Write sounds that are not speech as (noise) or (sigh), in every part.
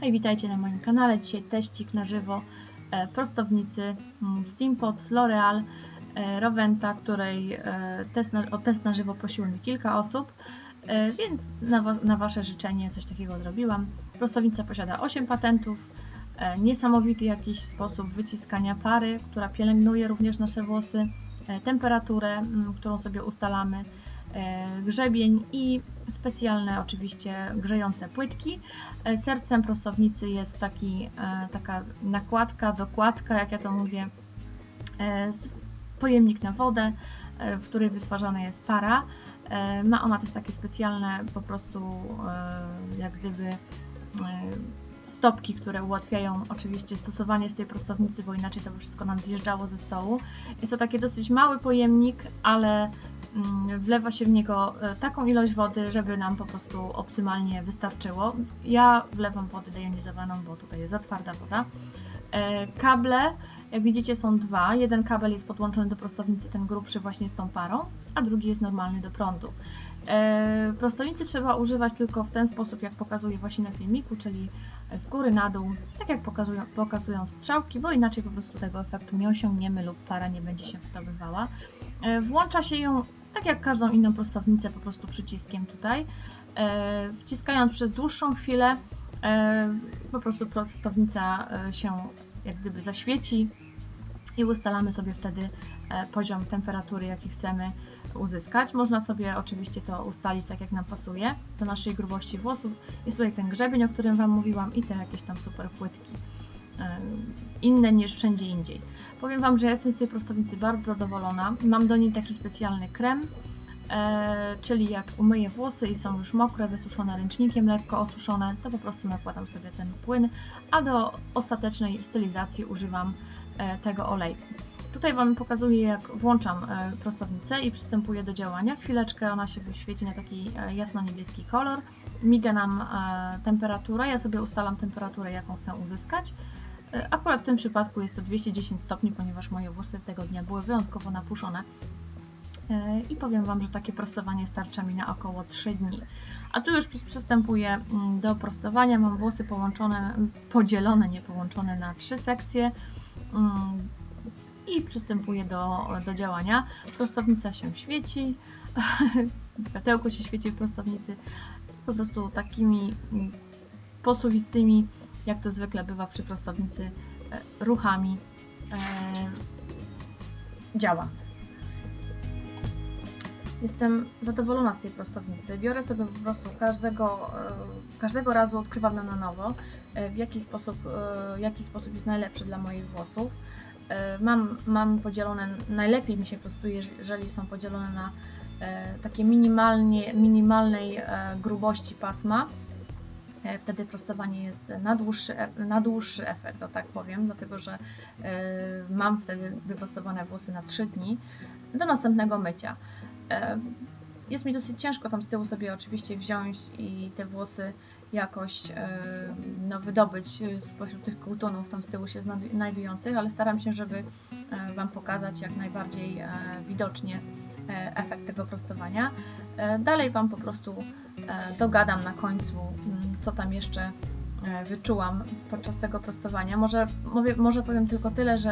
Hej, witajcie na moim kanale. Dzisiaj teścik na żywo e, prostownicy mm, Steampod z L'Oreal e, Roventa, której e, test na, o test na żywo prosiło mi kilka osób, więc na, na Wasze życzenie coś takiego zrobiłam. Prostownica posiada 8 patentów, niesamowity jakiś sposób wyciskania pary, która pielęgnuje również nasze włosy, temperaturę, mm, którą sobie ustalamy, grzebień i specjalne oczywiście grzejące płytki. E, Sercem prostownicy jest taki, e, taka nakładka, dokładka, jak ja to mówię, e, pojemnik na wodę, e, w której wytwarzana jest para. E, Ma ona też takie specjalne po prostu e, jak gdyby e, stopki, które ułatwiają oczywiście stosowanie z tej prostownicy, bo inaczej to by wszystko nam zjeżdżało ze stołu. Jest to taki dosyć mały pojemnik, ale mm, wlewa się w niego e, taką ilość wody, żeby nam po prostu optymalnie wystarczyło. Ja wlewam wodę dejonizowaną, bo tutaj jest za twarda woda. E, Kable, jak widzicie, są dwa. Jeden kabel jest podłączony do prostownicy, ten grubszy właśnie z tą parą, a drugi jest normalny do prądu. E, Prostownicy trzeba używać tylko w ten sposób, jak pokazuję właśnie na filmiku, czyli z góry na dół, tak jak pokazują, pokazują strzałki, bo inaczej po prostu tego efektu nie osiągniemy lub para nie będzie się wtobywała. E, Włącza się ją tak jak każdą inną prostownicę, po prostu przyciskiem tutaj. Wciskając przez dłuższą chwilę, po prostu prostownica e, się jak gdyby zaświeci i ustalamy sobie wtedy e, poziom temperatury, jaki chcemy uzyskać. Można sobie oczywiście to ustalić tak, jak nam pasuje do naszej grubości włosów. Jest tutaj ten grzebień, o którym Wam mówiłam i te jakieś tam super płytki. e, Inne niż wszędzie indziej. Powiem Wam, że ja jestem z tej prostownicy bardzo zadowolona. Mam do niej taki specjalny krem, e, czyli jak umyję włosy i są już mokre, wysuszone ręcznikiem, lekko osuszone, to po prostu nakładam sobie ten płyn, a do ostatecznej stylizacji używam e, tego olejku. Tutaj Wam pokazuję, jak włączam e, prostownicę i przystępuję do działania. Chwileczkę ona się wyświeci na taki e, jasno-niebieski kolor. Miga nam e, temperatura. Ja sobie ustalam temperaturę, jaką chcę uzyskać. E, Akurat w tym przypadku jest to 210 stopni, ponieważ moje włosy tego dnia były wyjątkowo napuszone. E, I powiem Wam, że takie prostowanie starcza mi na około 3 dni. A tu już przys- przystępuję mm, do prostowania. Mam włosy połączone, podzielone, nie połączone na trzy sekcje. Mm, I przystępuję do, do działania. Prostownica się świeci. (laughs) Światełko się świeci w prostownicy. Po prostu takimi mm, posuwistymi, jak to zwykle bywa przy prostownicy, e, ruchami e, działa. Jestem zadowolona z tej prostownicy. Biorę sobie po prostu każdego, e, każdego razu odkrywam na nowo, e, w jaki sposób, e, jaki sposób jest najlepszy dla moich włosów. Mam, mam podzielone, najlepiej mi się prostuje, jeżeli są podzielone na takie minimalnie, minimalnej grubości pasma. Wtedy prostowanie jest na dłuższy, na dłuższy efekt, o tak powiem, dlatego że mam wtedy wyprostowane włosy na 3 dni do następnego mycia. Jest mi dosyć ciężko tam z tyłu sobie oczywiście wziąć i te włosy jakoś no, wydobyć e, spośród tych kołtunów tam z tyłu się znajdu- znajdujących, ale staram się, żeby Wam pokazać jak najbardziej e, widocznie e, efekt tego prostowania. E, Dalej Wam po prostu dogadam na końcu, mm, co tam jeszcze wyczułam podczas tego prostowania. Może, mówię, może powiem tylko tyle, że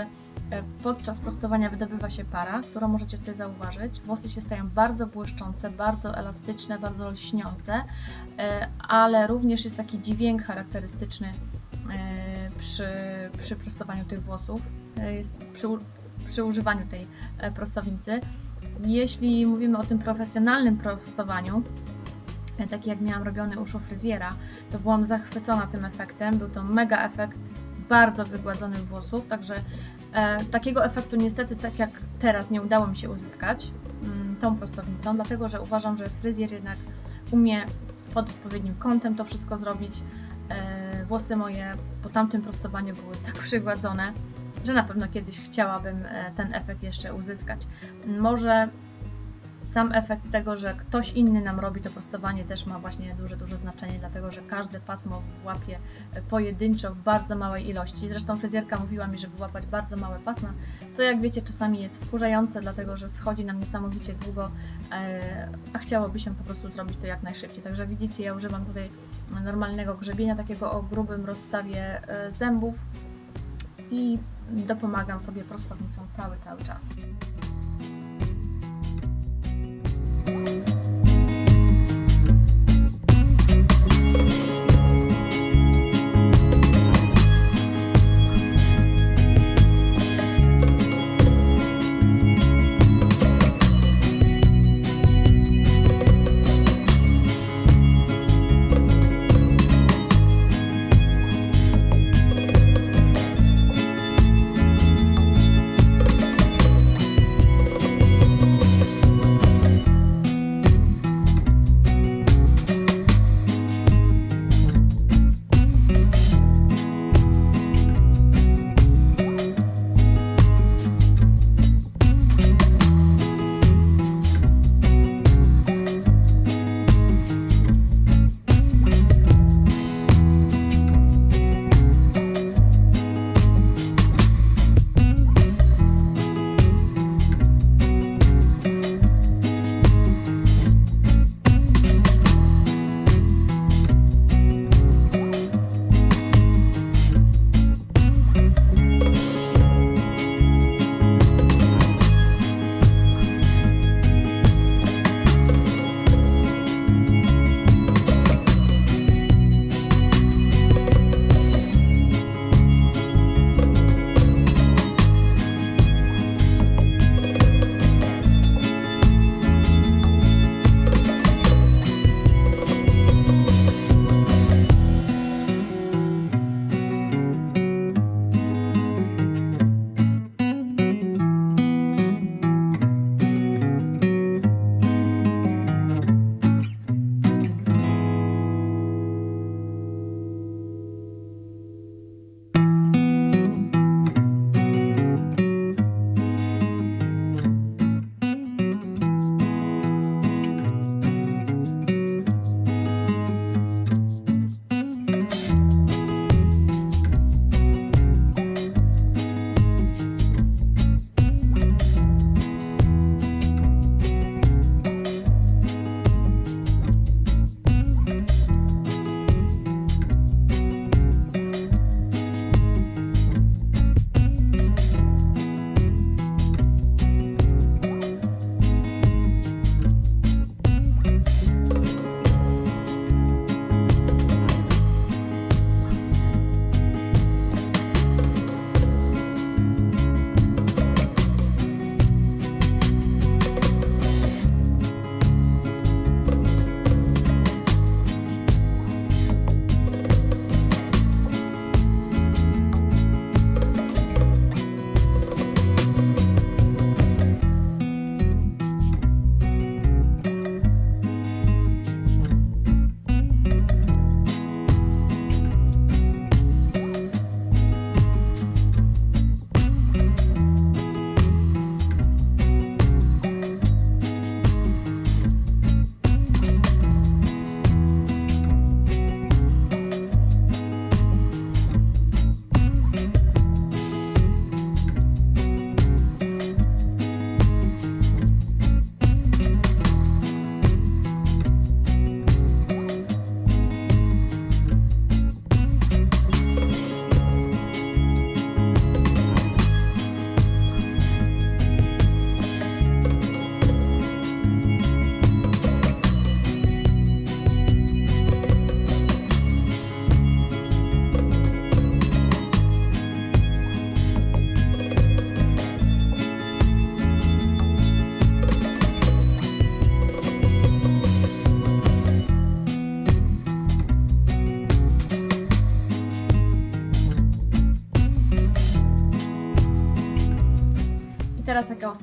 e, podczas prostowania wydobywa się para, którą możecie tutaj zauważyć. Włosy się stają bardzo błyszczące, bardzo elastyczne, bardzo lśniące, e, ale również jest taki dźwięk charakterystyczny e, przy, przy prostowaniu tych włosów, e, przy, przy używaniu tej e, prostownicy. Jeśli mówimy o tym profesjonalnym prostowaniu, e, taki jak miałam robiony u fryzjera, to byłam zachwycona tym efektem. Był to mega efekt bardzo wygładzonych włosów, także e, takiego efektu niestety tak jak teraz nie udało mi się uzyskać mm, tą prostownicą, dlatego że uważam, że fryzjer jednak umie pod odpowiednim kątem to wszystko zrobić. E, włosy moje po tamtym prostowaniu były (laughs) tak przygładzone, że na pewno kiedyś chciałabym e, ten efekt jeszcze uzyskać. Może sam efekt tego, że ktoś inny nam robi to prostowanie też ma właśnie duże, duże znaczenie, dlatego że każde pasmo łapie pojedynczo w bardzo małej ilości. Zresztą fryzjerka mówiła mi, żeby łapać bardzo małe pasma, co jak wiecie czasami jest wkurzające, dlatego że schodzi nam niesamowicie długo, e, a chciałoby się po prostu zrobić to jak najszybciej. Także widzicie, ja używam tutaj normalnego grzebienia, takiego o grubym rozstawie e, zębów i dopomagam sobie prostownicą cały, cały czas.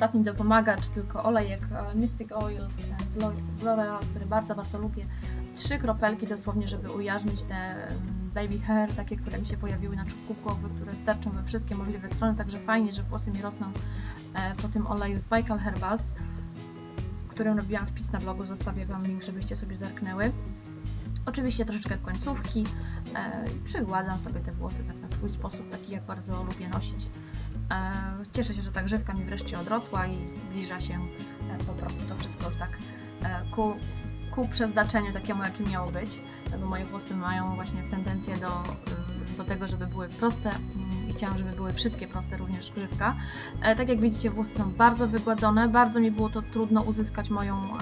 Ostatni dopomagacz, tylko olejek e, Mystic Oils Lo- z L'Oreal, który bardzo, bardzo lubię. Trzy kropelki dosłownie, żeby ujarzmić te em, baby hair, takie, które mi się pojawiły na czubku głowy, które sterczą we wszystkie możliwe strony, także fajnie, że włosy mi rosną e, po tym oleju z Baikal Herbas, którym robiłam wpis na blogu. Zostawię Wam link, żebyście sobie zerknęły. Oczywiście troszeczkę końcówki e, przygładzam sobie te włosy tak na swój sposób, taki jak bardzo lubię nosić. E, cieszę się, że ta grzywka mi wreszcie odrosła i zbliża się e, po prostu to wszystko już tak e, ku, ku przeznaczeniu takiemu, jakim miało być, bo moje włosy mają właśnie tendencję do, do tego, żeby były proste mm, i chciałam, żeby były wszystkie proste, również grzywka. E, Tak jak widzicie, włosy są bardzo wygładzone, bardzo mi było to trudno uzyskać moją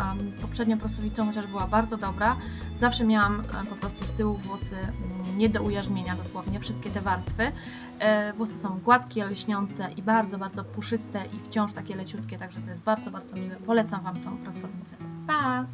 poprzednią prostowicą, chociaż była bardzo dobra. Zawsze miałam e, po prostu z tyłu włosy mm, nie do ujarzmienia dosłownie, wszystkie te warstwy. E, Włosy są gładkie, lśniące i bardzo, bardzo puszyste i wciąż takie leciutkie, także to jest bardzo, bardzo miłe. Polecam Wam tą prostownicę. Pa!